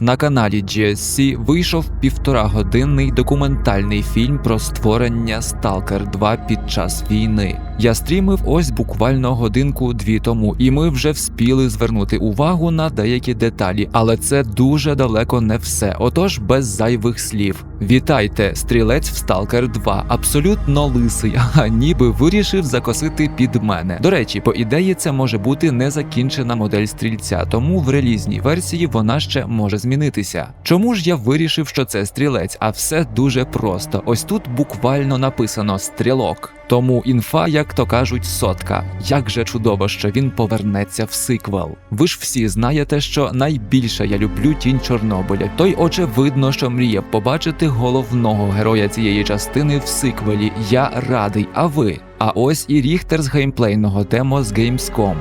На каналі GSC вийшов півторагодинний документальний фільм про створення Stalker 2 під час війни. Я стрімив ось буквально годинку-дві тому, і ми вже вспіли звернути увагу на деякі деталі, але це дуже далеко не все. Отож, без зайвих слів. Вітайте, стрілець в Stalker 2, абсолютно лисий, а ніби вирішив закосити під мене. До речі, по ідеї, це може бути незакінчена модель стрільця, тому в релізній версії вона ще може змінитися. Чому ж я вирішив, що це стрілець? А все дуже просто. Ось тут буквально написано стрілок. Тому інфа, як то кажуть, сотка. Як же чудово, що він повернеться в сиквел. Ви ж всі знаєте, що найбільше я люблю тінь Чорнобиля. Той очевидно, що мріяв побачити головного героя цієї частини в сиквелі. Я радий, а ви? А ось і Ріхтер з геймплейного демо з Gamescom.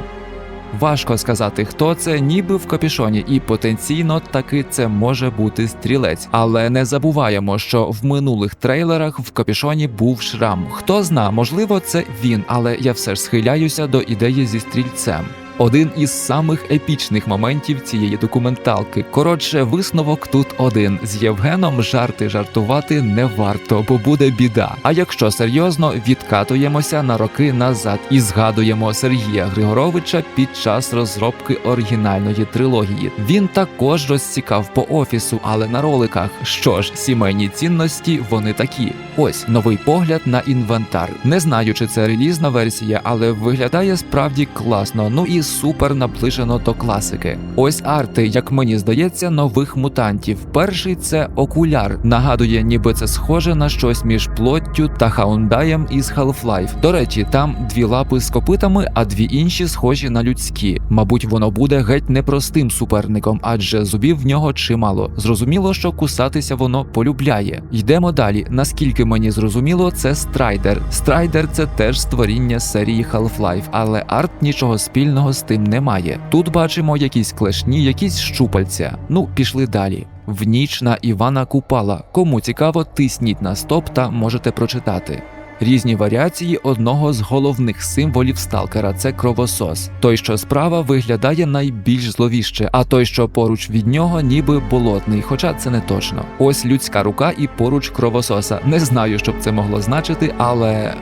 Важко сказати, хто це, ніби в капішоні, і потенційно таки це може бути стрілець. Але не забуваємо, що в минулих трейлерах в капішоні був шрам. Хто зна, можливо, це він, але я все ж схиляюся до ідеї зі стрільцем. Один із самих епічних моментів цієї документалки. Коротше, висновок тут один: з Євгеном жарти жартувати не варто, бо буде біда. А якщо серйозно, відкатуємося на роки назад і згадуємо Сергія Григоровича під час розробки оригінальної трилогії. Він також розцікав по офісу, але на роликах. Що ж, сімейні цінності вони такі. Ось новий погляд на інвентар. Не знаю, чи це релізна версія, але виглядає справді класно. Ну і супер наближено до класики. Ось арти, як мені здається, нових мутантів. Перший це окуляр. Нагадує, ніби це схоже на щось між плоттю та хаундаєм із Half-Life. До речі, там дві лапи з копитами, а дві інші схожі на людські. Мабуть, воно буде геть непростим суперником, адже зубів в нього чимало. Зрозуміло, що кусатися воно полюбляє. Йдемо далі. Наскільки мені зрозуміло, це страйдер. Страйдер це теж створіння серії Half-Life, але арт нічого спільного з тим немає. Тут бачимо якісь клешні, якісь щупальця. Ну, пішли далі. В ніч на Івана Купала. Кому цікаво, тисніть на стоп та можете прочитати. Різні варіації одного з головних символів сталкера це кровосос. Той, що справа, виглядає найбільш зловіще, а той, що поруч від нього, ніби болотний, хоча це не точно. Ось людська рука і поруч кровососа. Не знаю, що б це могло значити, але е,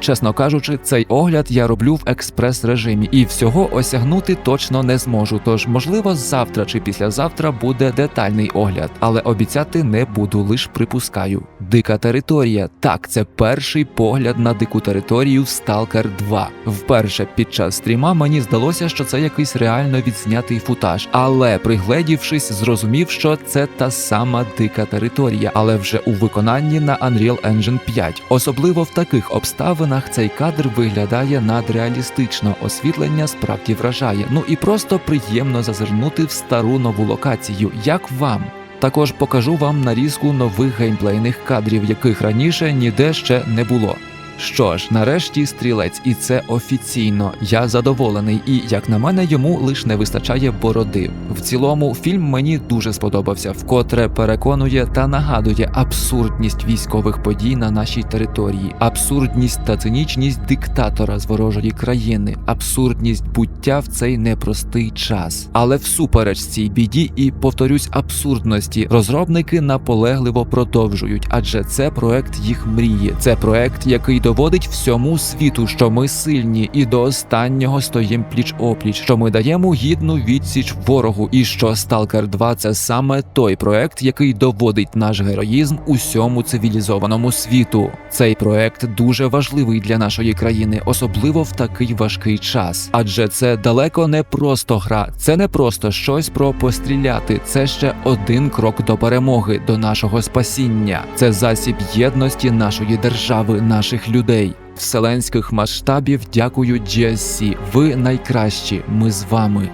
чесно кажучи, цей огляд я роблю в експрес-режимі і всього осягнути точно не зможу. Тож, можливо, завтра чи післязавтра буде детальний огляд, але обіцяти не буду, лиш припускаю. Дика територія. Так, це перший погляд на дику територію в Stalker 2. Вперше під час стріма мені здалося, що це якийсь реально відзнятий футаж, але пригледівшись, зрозумів, що це та сама дика територія, але вже у виконанні на Unreal Engine 5. Особливо в таких обставинах цей кадр виглядає надреалістично, освітлення справді вражає. Ну і просто приємно зазирнути в стару нову локацію. Як вам? Також покажу вам нарізку нових геймплейних кадрів, яких раніше ніде ще не було. Що ж, нарешті стрілець, і це офіційно. Я задоволений, і як на мене, йому лиш не вистачає бороди. В цілому, фільм мені дуже сподобався, вкотре переконує та нагадує абсурдність військових подій на нашій території, абсурдність та цинічність диктатора з ворожої країни, абсурдність буття в цей непростий час. Але всупереч цій біді і повторюсь абсурдності, розробники наполегливо продовжують, адже це проект їх мрії. Це проект, який доводить всьому світу, що ми сильні, і до останнього стоїм пліч опліч, що ми даємо гідну відсіч ворогу, і що Stalker 2 – це саме той проект, який доводить наш героїзм усьому цивілізованому світу. Цей проект дуже важливий для нашої країни, особливо в такий важкий час. Адже це далеко не просто гра, це не просто щось про постріляти. Це ще один крок до перемоги, до нашого спасіння. Це засіб єдності нашої держави, наших людей. Вселенських масштабів дякую GSC. Ви найкращі. Ми з вами.